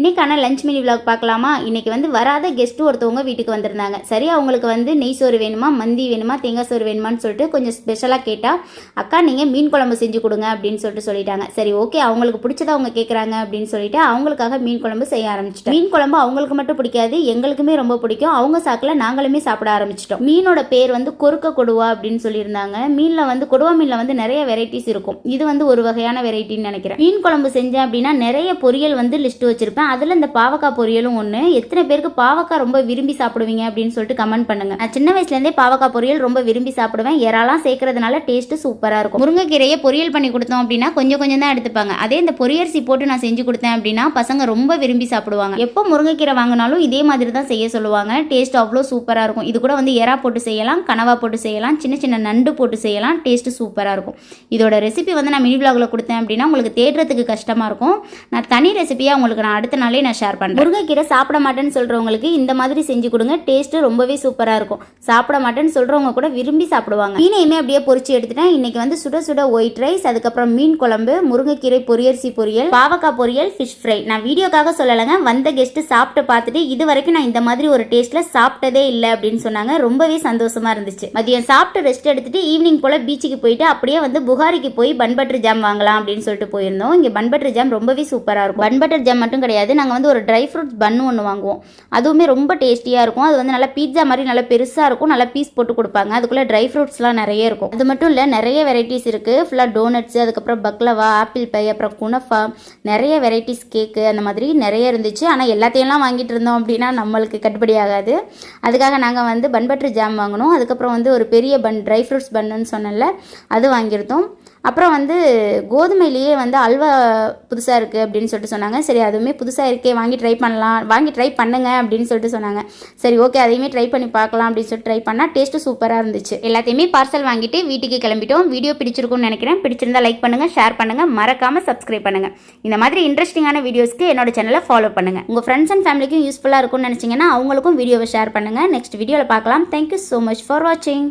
இன்றைக்கான lunch mini vlog பார்க்கலாமா? இன்னைக்கு வந்து வராத கெஸ்ட்டு ஒருத்தவங்க வீட்டுக்கு வந்திருந்தாங்க. சரி அவங்களுக்கு வந்து நெய் சோறு வேணுமா மந்தி வேணுமா தேங்காய் சோறு வேணுமான்னு சொல்லிட்டு கொஞ்சம் ஸ்பெஷலாக கேட்டால் அக்கா நீங்கள் மீன் குழம்பு செஞ்சு கொடுங்க அப்படின்னு சொல்லிட்டு சொல்லிட்டாங்க. சரி ஓகே அவங்களுக்கு பிடிச்சதை அவங்க கேட்குறாங்க அப்படின்னு சொல்லிட்டு அவங்களுக்காக மீன் குழம்பு செய்ய ஆரம்பிச்சிட்டோம். மீன் குழம்பு அவங்களுக்கு மட்டும் பிடிக்காது எங்களுக்குமே ரொம்ப பிடிக்கும். அவங்க சாக்கில் நாங்களுமே சாப்பிட ஆரம்பிச்சிட்டோம். மீனோட பேர் வந்து கொறுக்க கொடுவா அப்படின்னு சொல்லியிருந்தாங்க. மீனில் வந்து கொடுவா மீனில் வந்து நிறைய வெரைட்டிஸ் இருக்கும். இது வந்து ஒரு வகையான வெரைட்டின்னு நினைக்கிறேன். மீன் குழம்பு செஞ்சேன் அப்படின்னா நிறைய பொரியல் வந்து லிஸ்ட் வச்சிருப்பேன். அதில் இந்த பாவக்காய் பொரியலும் ஒன்று எத்தனை பேருக்கு பாவக்காய் ரொம்ப விரும்பி சாப்பிடுவீங்க அப்படின்னு சொல்லிட்டு கமெண்ட் பண்ணுங்க. நான் சின்ன வயசுலேருந்தே பாவக்காய் பொரியல் ரொம்ப விரும்பி சாப்பிடுவேன். இறாலாம் சேர்க்கறதுனால டேஸ்ட் சூப்பராக இருக்கும். முருங்கைக்கீரையை பொரியல் பண்ணி கொடுத்தோம் அப்படின்னா கொஞ்சம் கொஞ்சம் தான் எடுத்துப்பாங்க. அதே இந்த பொரியரிசி போட்டு நான் செஞ்சு கொடுத்தேன் அப்படின்னா பசங்க ரொம்ப விரும்பி சாப்பிடுவாங்க. எப்போ முருங்கைக்கீரை வாங்கினாலும் இதே மாதிரி தான் செய்ய சொல்லுவாங்க. டேஸ்ட் அவ்வளோ சூப்பராக இருக்கும். இது கூட வந்து எறா போட்டு செய்யலாம் கனவா போட்டு செய்யலாம் சின்ன சின்ன நண்டு போட்டு செய்யலாம் டேஸ்ட் சூப்பராக இருக்கும். இதோட ரெசிபி வந்து நான் மினி vlogல கொடுத்தேன் அப்படின்னா உங்களுக்கு தேடுறதுக்கு கஷ்டமாக இருக்கும். நான் தனி ரெசிபியாக உங்களுக்கு நான் அடுத்த நாளே நான் ஷேர் பண்ணுறேன் முருங்கைக்கீரை சாப்பிட மாட்டேன்னு சொல்கிறவங்களுக்கு இந்த மாதிரி செஞ்சு கொடுங்க. டேஸ்ட்டு ரொம்பவே சூப்பராக இருக்கும். சாப்பிட மாட்டேன்னு சொல்கிறவங்க கூட விரும்பி சாப்பிடுவாங்க. மீனையுமே அப்படியே பொறிச்சு எடுத்துட்டேன். இன்னைக்கு வந்து சுட சுட ஒயிட் ரைஸ் அதுக்கப்புறம் மீன் குழம்பு முருங்கைக்கீரை பொரியரிசி பொரியல் பாவக்காய் பொரியல் ஃபிஷ் ஃப்ரை நான் வீடியோக்காக சொல்லலைங்க. வந்த கெஸ்ட்டு சாப்பிட்டு பார்த்துட்டு இது வரைக்கும் நான் இந்த மாதிரி ஒரு டேஸ்ட்டில் சாப்பிட்டதே இல்லை அப்படின்னு சொன்னாங்க. ரொம்பவே சந்தோஷமாக இருந்துச்சு. மதியம் சாப்பிட்டு ரெஸ்ட் எடுத்துட்டு ஈவினிங் போல் பீச்சுக்கு போயிட்டு அப்படியே வந்து புகாரிக்கு போய் பன் பட்டர் ஜாம் வாங்கலாம் அப்படின்னு சொல்லிட்டு போயிருந்தோம். இங்கே பன் பட்டர் ஜாம் ரொம்பவே சூப்பராக இருக்கும். பன் பட்டர் ஜாம் மட்டும் கிடையாது. கிடையாது. நாங்கள் வந்து ஒரு ட்ரை ஃப்ரூட்ஸ் பன்னு ஒன்று வாங்குவோம். அதுவுமே ரொம்ப டேஸ்டியாக இருக்கும். அது வந்து நல்லா பீட்சா மாதிரி நல்லா பெருசாக இருக்கும். நல்லா பீஸ் போட்டு கொடுப்பாங்க. அதுக்குள்ளே ட்ரை ஃப்ரூட்ஸ்லாம் நிறைய இருக்கும். அது மட்டும் இல்லை நிறைய வெரைட்டிஸ் இருக்குது ஃபுல்லாக டோனட்ஸ் அதுக்கப்புறம் பக்லவா ஆப்பிள் பை அப்புறம் குனஃபா நிறைய வெரைட்டிஸ் கேக்கு அந்த மாதிரி நிறைய இருந்துச்சு. ஆனால் எல்லாத்தையெல்லாம் வாங்கிட்டு இருந்தோம் அப்படின்னா நம்மளுக்கு கட்டுப்படி ஆகாது. அதுக்காக நாங்கள் வந்து பன் பட்டர் ஜாம் வாங்கினோம். அதுக்கப்புறம் வந்து ஒரு பெரிய பன் ட்ரை ஃப்ரூட்ஸ் பன்னுன்னு சொன்னல அது வாங்கியிருந்தோம். அப்புறம் வந்து கோதுமையிலேயே வந்து அல்வா புதுசாக இருக்குது அப்படின்னு சொல்லிட்டு சொன்னாங்க. சரி அதுவுமே புதுசாக இருக்கே வாங்கி ட்ரை பண்ணலாம். வாங்கி ட்ரை பண்ணுங்க அப்படின்னு சொல்லிட்டு சொன்னாங்க. சரி ஓகே அதையுமே ட்ரை பண்ணி பார்க்கலாம் அப்படின்னு சொல்லிட்டு ட்ரை பண்ணால் டேஸ்ட்டு சூப்பராக இருந்துச்சு. எல்லாத்தையுமே பார்சல் வாங்கிட்டு வீட்டுக்கு கிளம்பிட்டோம். வீடியோ பிடிச்சிருக்கும்னு நினைக்கிறேன். பிடிச்சிருந்தா லைக் பண்ணுங்கள் ஷேர் பண்ணுங்கள் மறக்காமல் சப்ஸ்கிரைப் பண்ணுங்கள் இந்த மாதிரி இன்ட்ரெஸ்டிங்கான வீடியோஸ்க்கு என்னோட சேனலை ஃபாலோ பண்ணுங்கள் உங்கள் ஃப்ரெண்ட்ஸ் அண்ட் ஃபேமிலிக்கும் யூஸ்ஃபுல்லாக இருக்கும்னு நினச்சிங்கன்னா அவங்களுக்கும் வீடியோவை ஷேர் பண்ணுங்கள் நெக்ஸ்ட் வீடியோவில் பார்க்கலாம். தேங்க்யூ ஸோ மச் ஃபார் வாட்சிங்